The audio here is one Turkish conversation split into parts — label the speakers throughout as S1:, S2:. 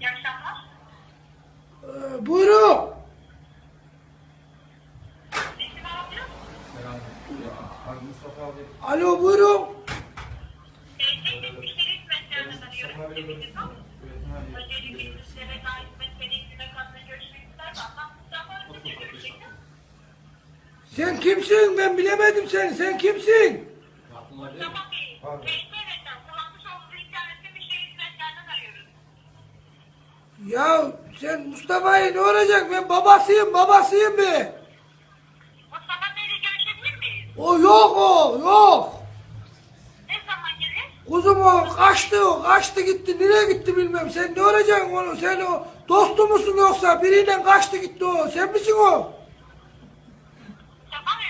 S1: İyi akşamlar.
S2: Ee, buyurun. Alo buyurun. Sen kimsin? Ben bilemedim seni. Sen kimsin?
S1: Mustafa Bey,
S2: Ya sen Mustafa'yı ne olacak? Ben babasıyım, babasıyım be.
S1: Mustafa Bey'le görüşebilir miyiz?
S2: O yok o, yok.
S1: Ne zaman gelir?
S2: Kuzum o kaçtı o, kaçtı gitti. Nereye gitti bilmem. Sen ne olacaksın onu? Sen o dostu musun yoksa biriyle kaçtı gitti o. Sen misin o?
S1: Bey,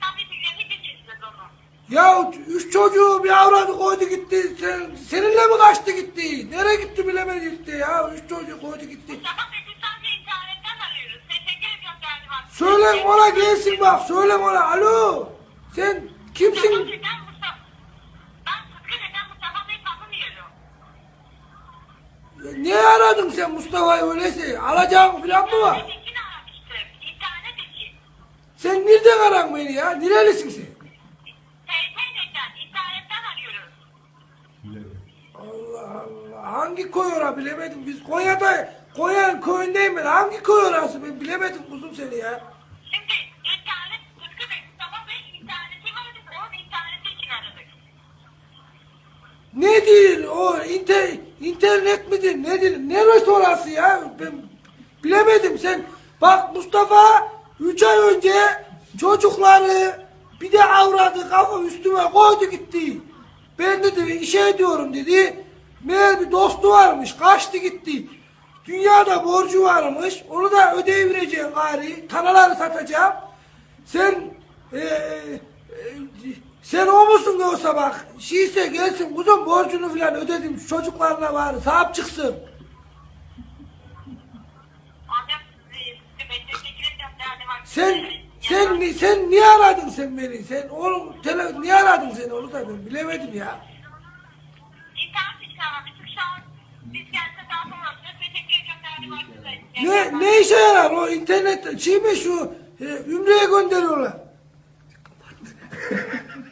S1: sen bir bilgilerini geçirsiniz onu.
S2: Ya üç çocuğu bir avradı koydu gitti. Sen, seninle mi kaçtı gitti? Nereye gitti bilemedim gitti ya. Üç çocuğu koydu gitti.
S1: Mustafa Bey, biz sadece internetten arıyoruz. STK gönderdi bak.
S2: Söyle ona gelsin bak. Söyle ona. Alo. Sen
S1: Mustafa
S2: kimsin?
S1: Bey, ben Mustafa. Ben Sıtkı neden Mustafa Bey'i tanımıyorum.
S2: Niye aradın sen Mustafa'yı öyleyse? Alacağın falan mı var?
S1: İnternetekini aramıştım. İnternet için.
S2: Sen nereden aran beni ya? Nerelisin sen? Allah Allah. Hangi köy ora bilemedim. Biz Konya'da, Konya köyündeyim ben. Hangi köy orası ben bilemedim kuzum seni ya.
S1: Şimdi internet, Sıtkı Bey, Mustafa Bey interneti vardı. Onun interneti için aradık.
S2: Nedir o inter, internet midir nedir? Neresi orası ya? Ben bilemedim sen. Bak Mustafa 3 ay önce çocukları bir de avradı kafa üstüme koydu gitti. Ben dedi işe ediyorum dedi. Meğer bir dostu varmış kaçtı gitti. Dünyada borcu varmış. Onu da ödeyivereceğim gari. Kanaları satacağım. Sen e, e, sen o musun yoksa bak şeyse gelsin kuzum borcunu filan ödedim çocuklarına var sahip çıksın.
S1: Bak.
S2: Sen sen ni- sen niye aradın sen beni? Sen onu tele, niye aradın sen onu da ben bilemedim ya. Ne ne işe yarar o internet şey mi şu e, ümreye gönderiyorlar.